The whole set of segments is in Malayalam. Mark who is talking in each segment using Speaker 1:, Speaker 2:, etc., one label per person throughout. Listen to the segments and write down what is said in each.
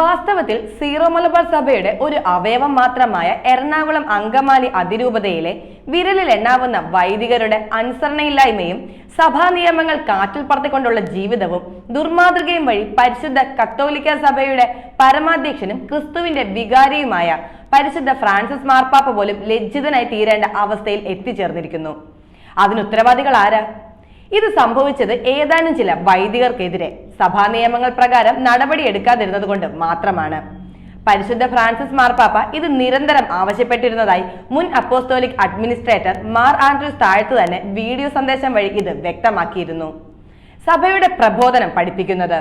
Speaker 1: വാസ്തവത്തിൽ സീറോ മലബാർ സഭയുടെ ഒരു അവയവം മാത്രമായ എറണാകുളം അങ്കമാലി അതിരൂപതയിലെ വിരലിൽ എണ്ണാവുന്ന വൈദികരുടെ അനുസരണയില്ലായ്മയും സഭാ നിയമങ്ങൾ കാറ്റിൽ പറത്തിക്കൊണ്ടുള്ള ജീവിതവും ദുർമാതൃകയും വഴി പരിശുദ്ധ കത്തോലിക്ക സഭയുടെ പരമാധ്യക്ഷനും ക്രിസ്തുവിന്റെ വികാരിയുമായ പരിശുദ്ധ ഫ്രാൻസിസ് മാർപ്പാപ്പ പോലും ലജ്ജിതനായി തീരേണ്ട അവസ്ഥയിൽ എത്തിച്ചേർന്നിരിക്കുന്നു. അതിന് ഉത്തരവാദികൾ ആരാ? ഇത് സംഭവിച്ചത് ഏതാനും ചില വൈദികർക്കെതിരെ. സഭാ നിയമങ്ങൾ പ്രകാരം നടപടി എടുക്കാതിരുന്നത് കൊണ്ട് മാത്രമാണ്. പരിശുദ്ധ ഫ്രാൻസിസ് മാർപ്പാപ്പ ഇത് നിരന്തരം ആവശ്യപ്പെട്ടിരുന്നതായി മുൻ apostolic administrator Mar Andrews Thazhath തന്നെ വീഡിയോ സന്ദേശം വഴി ഇത് വ്യക്തമാക്കിയിരുന്നു. സഭയുടെ പ്രബോധനം പഠിപ്പിക്കുന്നത്.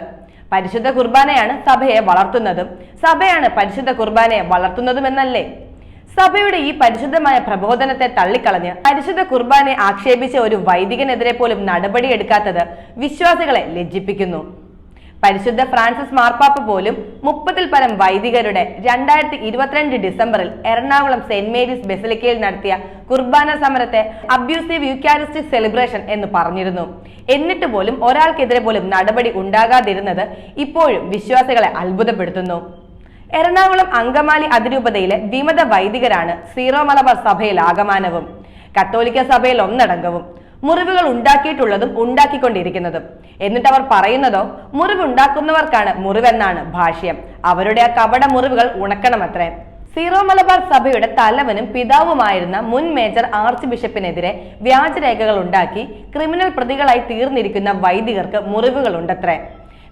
Speaker 1: പരിശുദ്ധ കുർബാനയാണ് സഭയെ വളർത്തുന്നതും സഭയാണ് പരിശുദ്ധ കുർബാനയെ വളർത്തുന്നതുമെന്നല്ലേ? സഭയുടെ ഈ പരിശുദ്ധമായ പ്രബോധനത്തെ തള്ളിക്കളഞ്ഞ് പരിശുദ്ധ കുർബാനെ ആക്ഷേപിച്ച ഒരു വൈദികനെതിരെ പോലും നടപടിയെടുക്കാത്തത് വിശ്വാസികളെ ലജ്ജിപ്പിക്കുന്നു. പരിശുദ്ധ ഫ്രാൻസിസ് മാർപ്പാപ്പ പോലും മുപ്പതിൽ പരം വൈദികരുടെ രണ്ടായിരത്തി ഇരുപത്തിരണ്ട് ഡിസംബറിൽ എറണാകുളം സെന്റ് മേരീസ് ബെസിലിക്കയിൽ നടത്തിയ കുർബാന സമരത്തെ അബ്യൂസീവ് യുക്യാരിസ്റ്റിക് സെലിബ്രേഷൻ എന്ന് പറഞ്ഞിരുന്നു. എന്നിട്ട് പോലും ഒരാൾക്കെതിരെ പോലും നടപടി ഉണ്ടാകാതിരുന്നത് ഇപ്പോഴും വിശ്വാസികളെ അത്ഭുതപ്പെടുത്തുന്നു. എറണാകുളം അങ്കമാലി അതിരൂപതയിലെ വിമത വൈദികരാണ് സീറോ മലബാർ സഭയിൽ ആഗമാനവും. കത്തോലിക്ക സഭയിൽ ഒന്നടങ്കവും. മുറിവുകൾ ഉണ്ടാക്കിയിട്ടുള്ളതും ഉണ്ടാക്കിക്കൊണ്ടിരിക്കുന്നതും. എന്നിട്ട് അവർ പറയുന്നതോ മുറിവുണ്ടാക്കുന്നവർക്കാണ് മുറിവെന്നാണ് ഭാഷ്യം. അവരുടെ ആ കപട മുറിവുകൾ ഉണക്കണമത്രേ. സീറോ മലബാർ സഭയുടെ തലവനും പിതാവുമായിരുന്ന മുൻ മേജർ ആർച്ച് ബിഷപ്പിനെതിരെ വ്യാജരേഖകൾ ഉണ്ടാക്കി ക്രിമിനൽ പ്രതികളായി തീർന്നിരിക്കുന്ന വൈദികർക്ക് മുറിവുകൾ ഉണ്ടത്രേ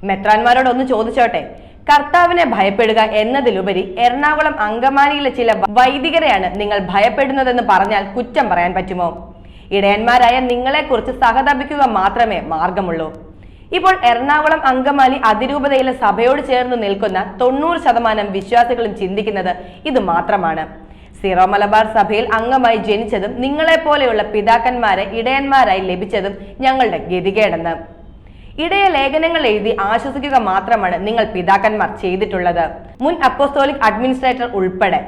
Speaker 1: മെത്രാന്മാരോട് ഒന്ന് ചോദിച്ചോട്ടെ കർത്താവിനെ ഭയപ്പെടുക എന്നതിലുപരി എറണാകുളം അങ്കമാലിയിലെ ചില വൈദികരെയാണ് നിങ്ങൾ ഭയപ്പെടുന്നതെന്ന് പറഞ്ഞാൽ കുറ്റം പറയാൻ പറ്റുമോ? ഇടയന്മാരായ നിങ്ങളെക്കുറിച്ച് സഹതപിക്കുക മാത്രമേ മാർഗമുള്ളൂ. ഇപ്പോൾ എറണാകുളം അങ്കമാലി അതിരൂപതയിലെ സഭയോട് ചേർന്ന് നിൽക്കുന്ന തൊണ്ണൂറ് ശതമാനം വിശ്വാസികളും ചിന്തിക്കുന്നത് ഇത് മാത്രമാണ്. സീറോ മലബാർ സഭയിൽ അംഗമായി ജനിച്ചതും നിങ്ങളെപ്പോലെയുള്ള പിതാക്കന്മാരെ ഇടയന്മാരായി ലഭിച്ചതും ഞങ്ങളുടെ ഗതികേടെന്ന്. ഇടയ ലേഖനങ്ങൾ എഴുതി ആശ്വസിക്കുക മാത്രമാണ് നിങ്ങൾ പിതാക്കന്മാർ ചെയ്തിട്ടുള്ളത്. മുൻ അപ്പോസ്തോലിക് അഡ്മിനിസ്ട്രേറ്റർ ഉൾപ്പെടെ.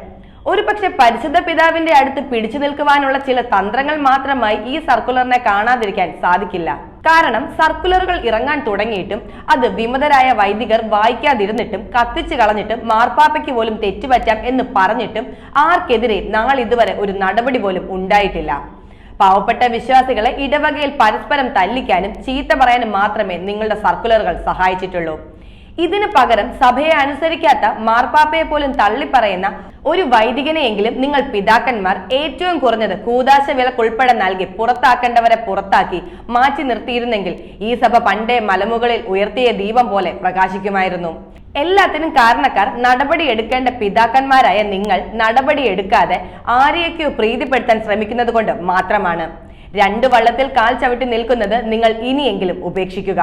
Speaker 1: ഒരു പക്ഷെ പരിശുദ്ധ പിതാവിന്റെ അടുത്ത് പിടിച്ചു നിൽക്കുവാനുള്ള ചില തന്ത്രങ്ങൾ മാത്രമായി ഈ സർക്കുലറിനെ കാണാതിരിക്കാൻ സാധിക്കില്ല. കാരണം സർക്കുലറുകൾ ഇറങ്ങാൻ തുടങ്ങിയിട്ടും അത് വിമതരായ വൈദികർ വായിക്കാതിരുന്നിട്ടും കത്തിച്ചു കളഞ്ഞിട്ടും മാർപ്പാപ്പയ്ക്ക് പോലും തെറ്റുപറ്റാം എന്ന് പറഞ്ഞിട്ടും ആർക്കെതിരെ നാളിതുവരെ ഒരു നടപടി പോലും ഉണ്ടായിട്ടില്ല. പാവപ്പെട്ട വിശ്വാസികളെ ഇടവകയിൽ പരസ്പരം തല്ലിക്കാനും ചീത്ത പറയാനും മാത്രമേ നിങ്ങളുടെ സർക്കുലറുകൾ സഹായിച്ചിട്ടുള്ളൂ. ഇതിനു പകരം സഭയെ അനുസരിക്കാത്ത മാർപ്പാപ്പയെ പോലും തള്ളിപ്പറയുന്ന ഒരു വൈദികനെയെങ്കിലും നിങ്ങൾ പിതാക്കന്മാർ ഏറ്റവും കുറഞ്ഞത് കൂതാശ വിലക്കുൾപ്പെടെ നൽകി പുറത്താക്കേണ്ടവരെ പുറത്താക്കി മാറ്റി നിർത്തിയിരുന്നെങ്കിൽ ഈ സഭ പണ്ടേ മലമുകളിൽ ഉയർത്തിയ ദീപം പോലെ പ്രകാശിക്കുമായിരുന്നു. എല്ലാത്തിനും കാരണക്കാർ നടപടി എടുക്കേണ്ട പിതാക്കന്മാരായ നിങ്ങൾ നടപടി എടുക്കാതെ ആരെയൊക്കെയോ പ്രീതിപ്പെടുത്താൻ ശ്രമിക്കുന്നത് കൊണ്ട് മാത്രമാണ്. രണ്ടു വള്ളത്തിൽ കാൽ ചവിട്ടി നിൽക്കുന്നത് നിങ്ങൾ ഇനിയെങ്കിലും ഉപേക്ഷിക്കുക.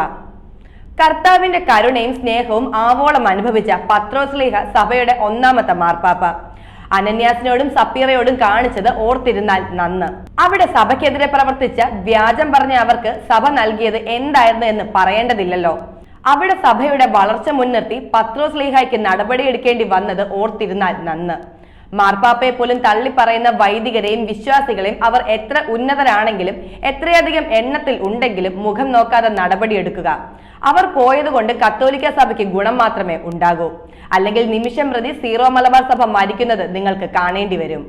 Speaker 1: കർത്താവിന്റെ കരുണയും സ്നേഹവും ആവോളം അനുഭവിച്ച പത്രോസ്ലീഹ സഭയുടെ ഒന്നാമത്തെ മാർപ്പാപ്പ. അനന്യാസിനോടും സപ്പീറയോടും കാണിച്ചത് ഓർത്തിരുന്നാൽ നന്ന്. അവിടെ സഭയ്ക്കെതിരെ പ്രവർത്തിച്ച വ്യാജം പറഞ്ഞ അവർക്ക് സഭ നൽകിയത് എന്തായിരുന്നു എന്ന് പറയേണ്ടതില്ലല്ലോ. അവിടെ സഭയുടെ വളർച്ച മുൻനിർത്തി പത്രോസ് ലീഹായ്ക്ക് നടപടിയെടുക്കേണ്ടി വന്നത് ഓർത്തിരുന്നാൽ നന്ന്. മാർപ്പാപ്പയെ പോലും തള്ളിപ്പറയുന്ന വൈദികരെയും വിശ്വാസികളെയും അവർ എത്ര ഉന്നതരാണെങ്കിലും എത്രയധികം എണ്ണത്തിൽ ഉണ്ടെങ്കിലും മുഖം നോക്കാതെ നടപടിയെടുക്കുക. അവർ പോയതുകൊണ്ട് കത്തോലിക്ക സഭയ്ക്ക് ഗുണം മാത്രമേ ഉണ്ടാകൂ. അല്ലെങ്കിൽ നിമിഷം പ്രതി സീറോ മലബാർ സഭ മരിക്കുന്നത് നിങ്ങൾക്ക് കാണേണ്ടി വരും.